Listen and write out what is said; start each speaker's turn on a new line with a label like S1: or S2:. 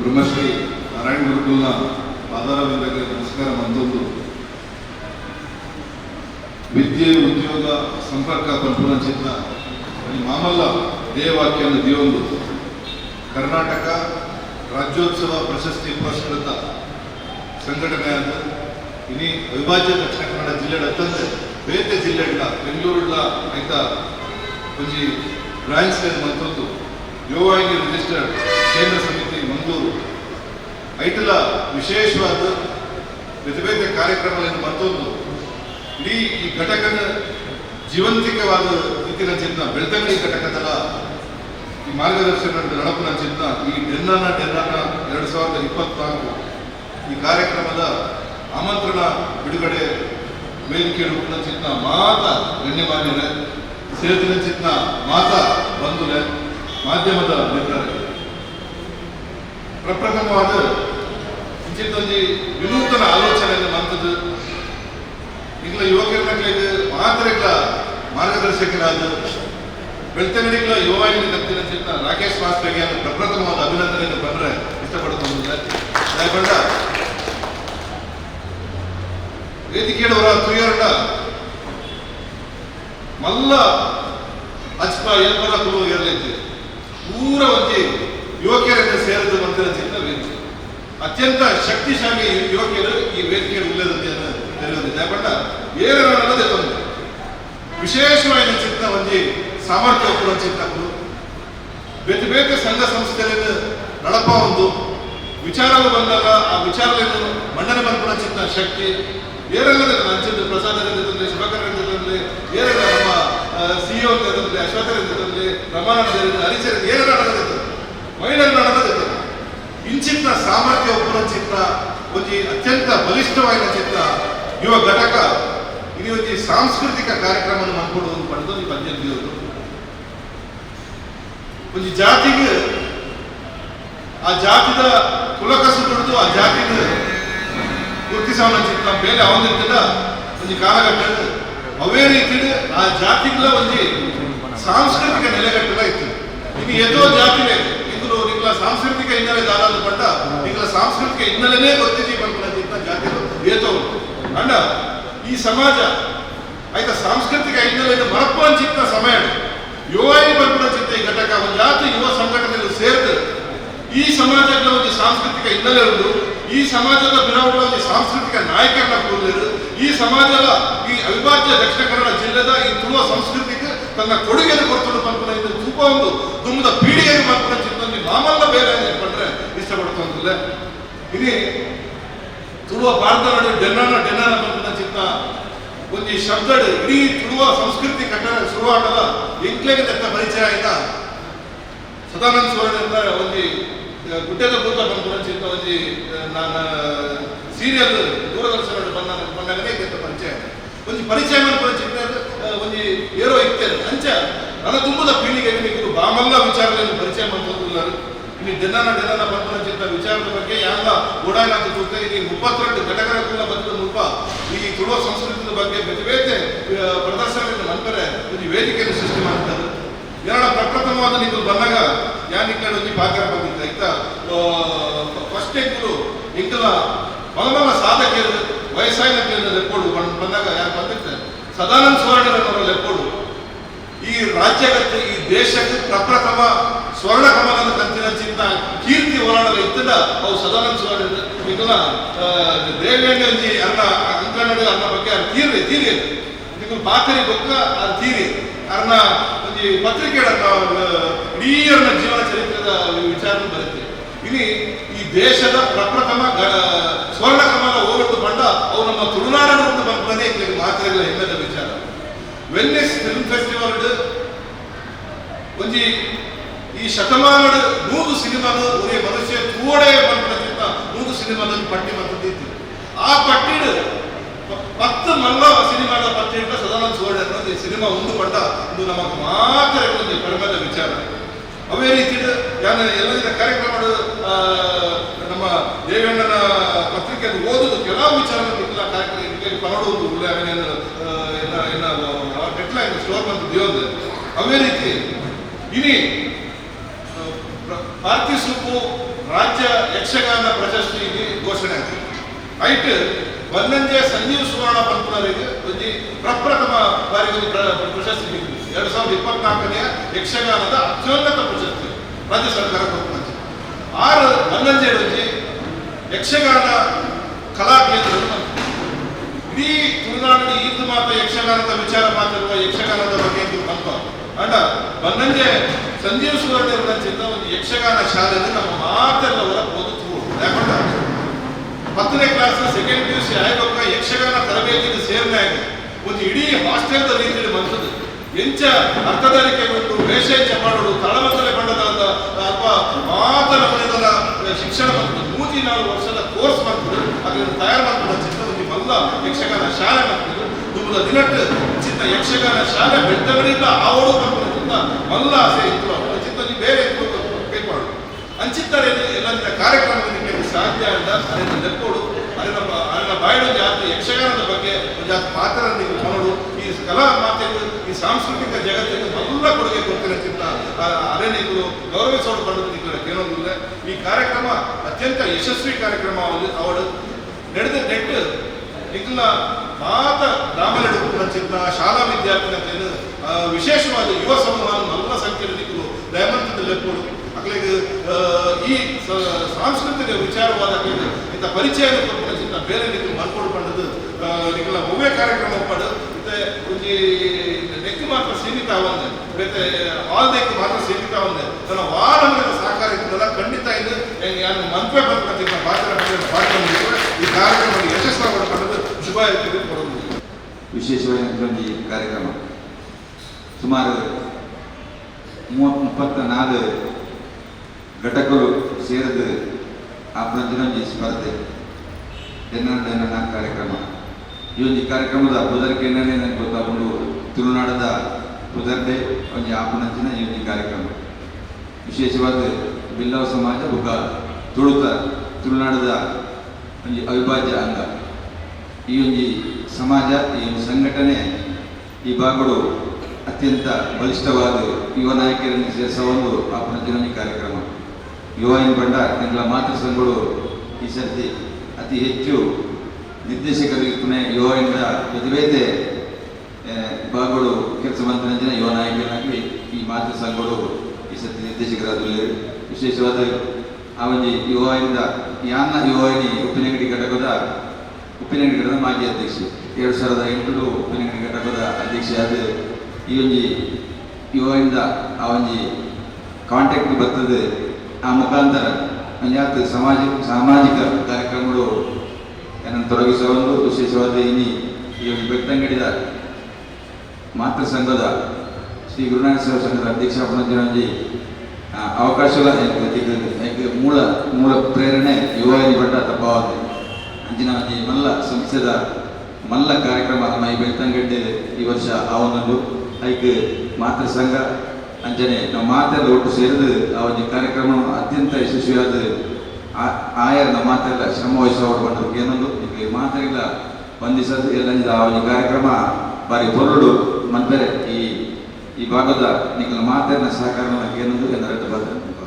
S1: ಬ್ರಹ್ಮಶ್ರೀ ನಾರಾಯಣ ಗುರುಕುಲ್ನ ಆಧಾರವಿಂದಕ್ಕೆ ನಮಸ್ಕಾರ ಬಂದದ್ದು ವಿದ್ಯೆ, ಉದ್ಯೋಗ, ಸಂಪರ್ಕ ಪರಿಪೂರ್ಣ ಚಿತ್ತ. ಮಾಮಲ್ಲ ದೇವಾಕ್ಯನ ದಿಯೊಂದು ಕರ್ನಾಟಕ ರಾಜ್ಯೋತ್ಸವ ಪ್ರಶಸ್ತಿ ಪುರಸ್ಕೃತ ಅಂತ ಇನಿ ಅವಿಭಾಜ್ಯ ದಕ್ಷಿಣ ಕನ್ನಡ ಜಿಲ್ಲೆ ತಂದೆ ಬೇರೆ ಜಿಲ್ಲೆ ಬೆಂಗಳೂರಿನ ಐತ ಒಂಜಿ ಬ್ರಾಂಚ್ ಮತ್ತೊಂದು. ಯೋವಾಗಿ ರಿಜಿಸ್ಟರ್ಡ್ ಕೇಂದ್ರ ಸಮಿತಿ ಮಂಗಳೂರು ಐಟಲ ವಿಶೇಷವಾದ ಬೇರೆ ಬೇರೆ ಕಾರ್ಯಕ್ರಮಗಳನ್ನು ಮತ್ತೊಂದು. ಇಡೀ ಈ ಘಟಕದ ಜೀವಂತಿಕವಾದ ರೀತಿಯ ಚಿನ್ನ, ಬೆಳ್ತಂಗಡಿ ಘಟಕದಲ್ಲ, ಈ ಮಾರ್ಗದರ್ಶನ ನಡಪನ ಚಿನ್ನ, ಈ ಡೆನ್ನನ ಡೆನ್ನನ ಎರಡು ಸಾವಿರದ ಇಪ್ಪತ್ನಾಲ್ಕು. ಈ ಕಾರ್ಯಕ್ರಮದ ಆಮಂತ್ರಣ ಬಿಡುಗಡೆ ರೂಪದ ಚಿನ್ನ ಮಾತ ಗಣ್ಯಮಾನ್ಯರೇ, ಸೇತಿನ ಚಿನ್ನ ಮಾತ ಬಂಧುಲೆ ಮಾಧ್ಯಮದ ಮಿತ್ರರೇ. ಪ್ರಪ್ರಥಮವಾದ ಇಂಚಿತ್ತೊಂದು ವಿನೂತನ ಆಲೋಚನೆಯನ್ನು ಈಗಲ ಮಾತ್ರ ಮಾತ್ರಗಳ ಮಾರ್ಗದರ್ಶಕರಾದ ಬೆಳ್ತಂಗಡಿಗಳ ಯುವ ಕತ್ತಿನ ಚಿತ್ತ ರಾಕೇಶ್ ಮಾಸ್ಟರ್ಗೆ ಪ್ರಪ್ರಥಮವಾದ ಅಭಿನಂದನೆಯನ್ನು ಬಂದ್ರೆ ಇಷ್ಟಪಡ್ತಂದಿದ್ದೆ ದಯಪಂಡ ವೇದಿಕೆಯವರ ತುಯರ್ಡ ಮಲ್ಲ ಅಚ್ಪ ಎಲ್ಪರ ಕುಲು ಇರಲಿದ್ದೆ ಪೂರ ಒಂಜಿ ಯುವಕರಿಂದ ಸೇರಿದ ಚಿತ್ತ ವೇದಿಕೆ. ಅತ್ಯಂತ ಶಕ್ತಿಶಾಲಿ ಯುವಕಿಯರು ಈ ವೇದಿಕೆಯಲ್ಲಿ ಉಳ್ಳದಂತೆ ತಿಳಿಯುವುದು ಬಟ್ ಏರನ್ನದೇ ತೊಂದರೆ. ವಿಶೇಷವಾಗಿ ಚಿತ್ತ ಒಂಜಿ ಸಾಮರ್ಥ್ಯ ಕೂಡ ಚಿಂತಕರು ಬೇತೆ ಬೇತೆ ಸಂಘ ಸಂಸ್ಥೆಗಳನ್ನು ನಡಪ ಒಂದು ವಿಚಾರಗಳು ಬಂದಾಗ ಆ ವಿಚಾರಗಳನ್ನು ಮಂಡನೆ ಬಂದ ಚಿತ್ತ ಶಕ್ತಿ. ಏರೆಲ್ಲದ ಅಂಚಿದ್ದು ಪ್ರಸಾದ ತಂದೆ ಶುಭಕರ ತಂದೆ ಏರೆಲ್ಲ ನಮ್ಮ ಸಿಇಒ ಅಶ್ವಥರಿಂದ ರಮಾನಂದರಿಂದ ಹರಿಚರಿಂದ ಏನೆಲ್ಲ ನಡೆದಿತ್ತು ಮಹಿಳೆಯರು ನಡೆದಿತ್ತು ಇಂಚಿನ ಸಾಮರ್ಥ್ಯ ಒಬ್ಬರ ಚಿತ್ರ ಒಂದು ಅತ್ಯಂತ ಬಲಿಷ್ಠವಾದ ಚಿತ್ರ, ಯುವ ಘಟಕ. ಇದು ಒಂದು ಸಾಂಸ್ಕೃತಿಕ ಕಾರ್ಯಕ್ರಮವನ್ನು ಮಾಡ್ಕೊಡುವುದು ಪಡೆದು ಈ ಅತ್ಯಂತ ಒಂದು ಜಾತಿಗೆ, ಆ ಜಾತಿದ ಕುಲಕಸು ದುಡಿದು ಆ ಜಾತಿಗೆ ಗುರುತಿಸೋಣ ಚಿತ್ರ ಬೇರೆ ಅವನಿರ್ತದ ಒಂದು ಕಾಲಘಟ್ಟ ಅವೇ ರೀತಿ ಆ ಜಾತಿಗಳ ಒಂದು ಸಾಂಸ್ಕೃತಿಕ ನೆಲೆಗಟ್ಟಲ ಇತ್ತು. ಇದು ಎದೋ ಜಾತಿನೇ ನಿಗಳ ಸಾಂಸ್ಕೃತಿಕ ಹಿನ್ನೆಲೆ ದಾರಾದ ಪಟ್ಟ ಸಾಂಸ್ಕೃತಿಕ ಹಿನ್ನೆಲೆನೇ ಗೊತ್ತಿದ್ದೀವಿ ಬಂದ್ಕೊಂಡ ಜಾತಿಗಳು ಏತೋ ಅಂಡ, ಈ ಸಮಾಜ, ಆಯ್ತಾ, ಸಾಂಸ್ಕೃತಿಕ ಹಿನ್ನೆಲೆಯನ್ನು ಬರಪ್ಪ ಅಂಚಿತ್ತ ಸಮಯ ಯುವಾಯಿ ಬರ್ಪಡ ಚಿತ್ತ ಈ ಘಟಕ, ಒಂದು ಜಾತಿ ಯುವ ಸಂಘಟನೆಗಳು ಸೇರಿದ ಈ ಸಮಾಜದ ಒಂದು ಸಾಂಸ್ಕೃತಿಕ ಹಿನ್ನೆಲೆ ಉಂಟು. ಈ ಸಮಾಜದ ಬಿಡವುಗಳ ಒಂದು ಸಾಂಸ್ಕೃತಿಕ ನಾಯಕರನ್ನ ಕೂಡಲಿರು ಈ ಸಮಾಜದ ಈ ಅವಿಭಾಜ್ಯ ದಕ್ಷಿಣ ಕನ್ನಡ ಜಿಲ್ಲೆದ ಈ ತುಳುವ ಸಂಸ್ಕೃತಿಗೆ ತನ್ನ ಕೊಡುಗೆಯನ್ನು ಬಂದ್ಕೊಂಡ ಇದು ತುಂಬ ಒಂದು ತುಂಬದ ಪೀಳಿಗೆಗೆ ಮಾಡ್ಕೊಂಡ ಬೇರೆ ಮಾಮಲ್ಲ ಬೇರೆ ಪಟ್ರೆ ಇಲ್ಲಿ ತುಳುವ ಭಾರತ ನಾಡು ಡೆನ್ನಾನ ಡೆನ್ನನ ಚಿತ್ತ ಒಂದು ಶಬ್ದ ಇಡೀ ತುಳುವ ಸಂಸ್ಕೃತಿ ಕಟ್ಟಡ ಶುರುವಾಗಲ್ಲ ಎಂಕ್ಲೆಗೆ ತಕ್ಕ ಪರಿಚಯ ಆಯ್ತಾ. ಸದಾನಂದ ಸುವರ್ಣದಿಂದ ಒಂದು ಗುಡ್ಡದ ಭೂತ ಬಂದು ಚಿತ್ತ ಒಂದು ನಾನು ಸೀರಿಯಲ್ ದೂರದರ್ಶನ ಬಂದ ಬಂದಾಗಲೇ ಪರಿಚಯ ಒಂದು ಪರಿಚಯ ಮಾಡ್ಕೊಂಡು ಚಿತ್ರ ಒಂದು ಏರೋ ಇತ್ತೆ ಅಂಚ ನನ್ನ ತುಂಬದ ಪೀಳಿಗೆ ಇದು ಬಾಮಲ್ಲ ವಿಚಾರಗಳನ್ನು ಪರಿಚಯ ಮಾಡ್ಕೊಂಡಿಲ್ಲ ನಾನು. ಇಲ್ಲಿ ಜನನ ಬಂಧನ ಚಿತ್ತ ವಿಚಾರದ ಬಗ್ಗೆ ಯಾವ ಓಡಾಟ ಕೂತ ಇಲ್ಲಿ ಮುಪ್ಪತ್ತೆರಡು ಘಟಕಗಳ ಬಂದ ಮುಲ್ಪ ಈ ತುಳುವ ಸಂಸ್ಕೃತಿಯ ಬಗ್ಗೆ ಬೇತೆ ಪ್ರದರ್ಶನಗಳನ್ನು ನಂತರ ಒಂದು ವೇದಿಕೆಯನ್ನು ಸೃಷ್ಟಿ ಮಾಡ್ತಾರೆ ಎರಡ ಪ್ರಪ್ರಥಮವಾದ ನೀವು ಬಂದಾಗ ಯಾನ್ ಇಕ್ಕಡೆ ಒಂದು ಪಾತ್ರ ಬಂದಿದ್ದ ಆಯ್ತಾ? ಫಸ್ಟ್ ಎಂಕುಲು ಇಂಕಲ ಮಲಮಲ ಸಾಧಕ ವಯಸ್ಸಾಯಿನ ಲೆಕ್ಕೋಡು ಬಂದಾಗ ಯಾರು ಬಂದಿರ್ತಾರೆ ಸದಾನಂದ ಸುವರ್ಣರವರ ಲೆಕ್ಕೋಡು ಈ ರಾಜ್ಯಕ್ಕೆ ಈ ದೇಶಕ್ಕೆ ಪ್ರಪ್ರಥಮ ಸ್ವರ್ಣ ಕಮಲದ ಕಂತಿನ ಚಿಂತ ಕೀರ್ತಿ ವರ್ಣದ ಇತ್ತದ ಅವು ಸದಾನಂದ ಸುವರ್ಣ ಇದನ್ನ ದೇವೇಂದ್ರಜಿ ಅನ್ನ ಅಂಕಣಡು ಅನ್ನ ಬಗ್ಗೆ ಅದು ತೀರಿ ತೀರಿ ಇದು ಬಾಕರಿ ಬೊಕ್ಕ, ಅದು ತೀರಿ ಅನ್ನ ಒಂದು ಪತ್ರಿಕೆ ಇಡೀ ಜೀವನ ಚರಿತ್ರದ ವಿಚಾರ ಬರುತ್ತೆ. ಇಲ್ಲಿ ಈ ದೇಶದ ಪ್ರಪ್ರಥಮ ಸ್ವರ್ಣ ಕಮಲ ಹೋಗಟ್ಟು ಬಂಡ ಅವು ನಮ್ಮ ತುಳುನಾಡನ್ನು ಒಂದು ಬಂದೇ ಮಾತ್ರೆಗಳ ಹೆಮ್ಮೆದ ವಿಚಾರ. ವೆನ್ನಿಸ್ ಫಿಲ್ಮ್ ಫೆಸ್ಟಿವಲ್ ಒಂಜಿ ಈ ಶತಮಾನದ ಮೂರು ಸಿನಿಮಾನು ಒರೇ ಮನುಷ್ಯ ತೂಡೆ ಬಂದಿದ್ದ ನೂರು ಸಿನಿಮಾನ ಪಟ್ಟಿ ಬಂದಿದ್ದು ಆ ಪಟ್ಟಿ ಪತ್ತು ಮಲ್ಲ ಸಿನಿಮಾದ ಪಟ್ಟಿಡ ಸದಾನಂದ ಈ ಸಿನಿಮಾ ಒಂದು ಪಟ್ಟ. ಇದು ನಮಗೆ ಮಾತ್ರ ಒಂದು ಕಡಿಮೆದ ವಿಚಾರ. ಅವೇ ರೀತಿ ನಾನು ಎಲ್ಲ ಕಾರ್ಯಕ್ರಮ ನಮ್ಮ ದೇವೇಣ್ಣನ ಪತ್ರಿಕೆ ಓದುದು ಕೆಲವು ವಿಚಾರಗಳು ಇಲ್ಲ ಕಾರ್ಯಕ್ರಮ ಪರಡುವುದು ಡೆಟ್ಲೈನ್ ಸ್ಟೋರ್ ಬಂದು ದೇವದ ಅವೇ ರೀತಿ ಇನಿ ಆ, ಪ್ರ- ಪಾರ್ಥಿ ಸುಬ್ಬು ರಾಜ್ಯ ಯಕ್ಷಗಾನ ಪ್ರಶಸ್ತಿ ಘೋಷಣೆ ಆಗಿದೆ. ಐಟ್ ಬಂದಂತೆ ಸಂಜೀವ್ ಸುವರ್ಣ ಪಂಪನವರಿಗೆ ಒಂಜಿ ಪ್ರಪ್ರಥಮ ಬಾರಿಗೆ ಪ್ರಶಸ್ತಿ ನೀಡಿದೆ ಎರಡು ಸಾವಿರದ ಇಪ್ಪತ್ನಾಲ್ಕನೆಯ ಯಕ್ಷಗಾನದ ಅತ್ಯುನ್ನತ ಪ್ರಶಸ್ತಿ ರಾಜ್ಯ ಸರ್ಕಾರ ಕೊಟ್ಟು ಆರು ಬನ್ನಂಜೆ ಯಕ್ಷಗಾನ ಕಲಾ ಕೇಂದ್ರ. ಇಡೀ ತುಳುನಾಡಿನ ಈದು ಮಾತ್ರ ಯಕ್ಷಗಾನದ ವಿಚಾರ ಮಾತಾಡುವ ಯಕ್ಷಗಾನದ ಬಗ್ಗೆ ಬಂತು ಅಂಡ ಬನ್ನಂಜೆ ಸಂಜೀವ್ ಸುವರ್ಣ ಇರುವಂಚಿಂದ ಒಂದು ಯಕ್ಷಗಾನ ಶಾಲೆಯಲ್ಲಿ ನಮ್ಮ ಮಾತೆಲ್ಲವರ ಓದುತ್ತೂ ಯಾಕಂದ್ರೆ ಹತ್ತನೇ class second P U C Yakshagana ತರಬೇತಿಗೆ ಆಗಿದೆ. ಒಂದು ಇಡೀ ಹಾಸ್ಟೆಲ್ದ ರೀತಿಯಲ್ಲಿ ಬಂದದ್ದು ಎಂಚ ಅರ್ಥಧಾರಿಕೆ ಮತ್ತು ವೇಷೇಂಚ ಮಾಡುವುದು ತಳಮತಲೆ ಬಣ್ಣದಾದ ಅಥವಾ ಮಾತನ ಮನೆಗಳ ಶಿಕ್ಷಣ ಮತ್ತು ಮೂತಿ ನಾಲ್ಕು ವರ್ಷದ ಕೋರ್ಸ್ ಮಾಡ್ತಾರೆ ಅದನ್ನು ತಯಾರು ಮಾಡ್ತಾರೆ ಚಿತ್ರದಲ್ಲಿ ಮಲ್ಲ ಯಕ್ಷಗಾನ ಶಾಲೆ ಮಾಡ್ತಾರೆ ದುಮ್ಮದ ದಿನಟ್ಟು ಚಿತ್ರ ಯಕ್ಷಗಾನ ಶಾಲೆ ಬೆಟ್ಟವರಿಲ್ಲ ಅವರು ಬರ್ಕೊಂಡು ಮಲ್ಲ ಆಸೆ ಇತ್ತು. ಚಿತ್ರದಲ್ಲಿ ಬೇರೆ ಕೈ ಮಾಡೋದು. ಅಂಚಿತ್ತಾರೆ ಎಲ್ಲಂತ ಕಾರ್ಯಕ್ರಮದಲ್ಲಿ ಸಾಧ್ಯ ಅಂತ ಅದನ್ನು ನೆಕ್ಕೋಡು ಅದನ್ನ ಅದನ್ನ ಬಾಯಿಡೋ ಯಕ್ಷಗಾನದ ಬಗ್ಗೆ ಒಂದು ಜಾತಿ ಮಾತನಾಡಿ ನೋಡು. ಈ ಕಲಾ ಜಗತ್ತಿನ ಎಲ್ಲ ಕೊಡುಗೆ ಕೊಡ್ತಾರೆ ಚಿತ್ತ ಅರಣ್ಯಗಳು ಗೌರವಿಸೋಡು ಪಡೆದು ನಿಖರ ಕೇಳೋದಿಲ್ಲ ಈ ಕಾರ್ಯಕ್ರಮ ಅತ್ಯಂತ ಯಶಸ್ವಿ ಕಾರ್ಯಕ್ರಮ ಅವಳು ನಡೆದ ನೆಟ್ಟು ಇಲ್ಲ ಮಾತ ದಾಮಲೆಡು ಚಿತ್ತ ಶಾಲಾ ವಿದ್ಯಾರ್ಥಿನ ವಿಶೇಷವಾದ ಯುವ ಸಮೂಹ ಎಲ್ಲ ಸಂಖ್ಯೆಯಲ್ಲಿ ದಯಮಂತದ ಲೆಕ್ಕೋಡು ಮಕ್ಕಳಿಗೆ ಈ ಸಾಂಸ್ಕೃತಿಕ ವಿಚಾರವಾದ ಇಂಥ ಪರಿಚಯ ಬೇರೆ ನಿಖಲು ಮಲ್ಕೊಂಡು ಬಂದದ್ದು ನಿಖಲ ಒವ್ವೇ ಕಾರ್ಯಕ್ರಮ ಪಡೆದು ಮತ್ತೆ ನೆಕ್ ಮಾತ್ರ ಸೀಮಿತ ಆಲ್ ನೆಕ್ ಮಾತ್ರ ಸೀಮಿತ ಅವಂದೆ ನನ್ನ ವಾರ ಸಹಕಾರ ಇದ್ದಲ್ಲ ಖಂಡಿತ ಇದು ಯಾರು ಮಂತ್ರ ಬಂದ ಪಾತ್ರ ಪಾತ್ರ ಈ ಕಾರ್ಯಕ್ರಮ ಯಶಸ್ವ ಪಡೆದು ಶುಭ ಕೊಡೋದು.
S2: ವಿಶೇಷವಾಗಿ ಈ ಕಾರ್ಯಕ್ರಮ. ಸುಮಾರು ಮೂವತ್ತು ಮುಪ್ಪತ್ತ ನಾಲ್ಕು ಘಟಕಗಳು ಸೇರಿದ ಆ ಪ್ರತಿನೊಂದು ಸ್ಪರ್ಧೆ. ಜನ ಕಾರ್ಯಕ್ರಮ. ಈ ಒಂದು ಕಾರ್ಯಕ್ರಮದ ಬುಧರ್ಕೆನೇ ನನಗೆ ಗೊತ್ತಾಕೊಂಡು ತುಳುನಾಡದ ಪುದರ್ಡೆ ಒಂದು ಆಪನಂಚಿನ ಈ ಕಾರ್ಯಕ್ರಮ. ವಿಶೇಷವಾದ ಬಿಲ್ಲವ ಸಮಾಜ ಒಬ್ಬ ತುಳುತ ತುಳುನಾಡದ ಒಂದು ಅವಿಭಾಜ್ಯ ಅಂಗ. ಈ ಒಂದು ಸಮಾಜ, ಈ ಒಂದು ಸಂಘಟನೆ ಈ ಭಾಗಗಳು ಅತ್ಯಂತ ಬಲಿಷ್ಠವಾದ ಯುವ ನಾಯಕರನ್ನು ಸೇರಿಸುವ ಒಂದು ಈ ಕಾರ್ಯಕ್ರಮ. ಯುವ ಎನ್ ಬಂಡ ತಿಂಗಳ ಮಾತೃ ಸಂಘಗಳು ಈ ಸರ್ತಿ ಅತಿ ಹೆಚ್ಚು ನಿರ್ದೇಶಕರಿಗೆ ಪುನಃ ಇಂದ ಪ್ರತಿಭೇತೆ ಭಾಗಗಳು ಕೆಲಸ ಮಂತ್ರಿನ ಯುವ ನಾಯಕರಾಗಿ ಈ ಮಾತೃ ಸಂಘಗಳು ಈ ಸತಿ ನಿರ್ದೇಶಕರಾದಲ್ಲಿ ವಿಶೇಷವಾದ ಆ ಒಂದು ಯುವಯಿಂದ ಯಾನ್ನ ಯುವನಿ ಉಪ್ಪಿನಂಗಡಿ ಘಟಕದ ಉಪ್ಪಿನಂಗಡಿ ಘಟಕದ ಮಾಜಿ ಅಧ್ಯಕ್ಷ, ಎರಡು ಸಾವಿರದ ಎಂಟು ಉಪ್ಪಿನಂಗಡಿ ಘಟಕದ ಅಧ್ಯಕ್ಷರಾದ ಈ ಒಂದು ಯುವಯಿಂದ ಆ ಒಂದು ಕಾಂಟ್ಯಾಕ್ಟ್ ಬರ್ತದೆ. ಆ ಮುಖಾಂತರ ಯಾತು ಸಮಾಜ, ಸಾಮಾಜಿಕ ಕಾರ್ಯಕ್ರಮಗಳು ಏನನ್ನು ಒಂದು ವಿಶೇಷವಾದ ಇನಿ ಈ ಬೆಟ್ಟಂಗಡಿದ ಮಾತೃ ಸಂಘದ ಶ್ರೀ ಗುರುನಾಥ ಸೇವಾ ಸಂಘದ ಅಧ್ಯಕ್ಷ ಪುನಜ್ಜನಜಿ ಅವಕಾಶಗಳ ಯಾಕೆ, ಮೂಲ ಮೂಲ ಪ್ರೇರಣೆ ಯುವ ಭಟ್ಟ ತಪ್ಪಾವತಿ ಅಂಚಿನ ಒಂಜಿ ಮಲ್ಲ ಸಂಸ್ಥೆದ ಮಲ್ಲ ಕಾರ್ಯಕ್ರಮ ನಮ್ಮ ಈ ಬೆಳ್ತಂಗಡ್ಡೆ ಈ ವರ್ಷ ಒಂದೊಂದು ಐಕ್ ಮಾತೃ ಸಂಘ ಅಂಜನೆ. ನಮ್ಮ ಮಾತೆಲ್ಲ ಒಟ್ಟು ಸೇರಿದು ಆ ಒಂದು ಕಾರ್ಯಕ್ರಮ ಅತ್ಯಂತ ಯಶಸ್ವಿಯಾದ ಆಯಾ ನಮ್ಮ ಮಾತೆಲ್ಲ ಶ್ರಮ ವಹಿಸುವವರು ಬಂದರು ಏನೊಂದು ಈಗ ಮಾತೆಲ್ಲ ಬಂಧಿಸೋದು ಎಲ್ಲ ಆ ಒಂದು ಕಾರ್ಯಕ್ರಮ ಬಾರಿ ಮತ್ತು ಮಂದರೆ ಈ ಈ ಭಾಗದ ನಿಖಲ ಮಾತೆಯನ್ನ ಸಹಕಾರವನ್ನು ಬರ್ತಾರೆ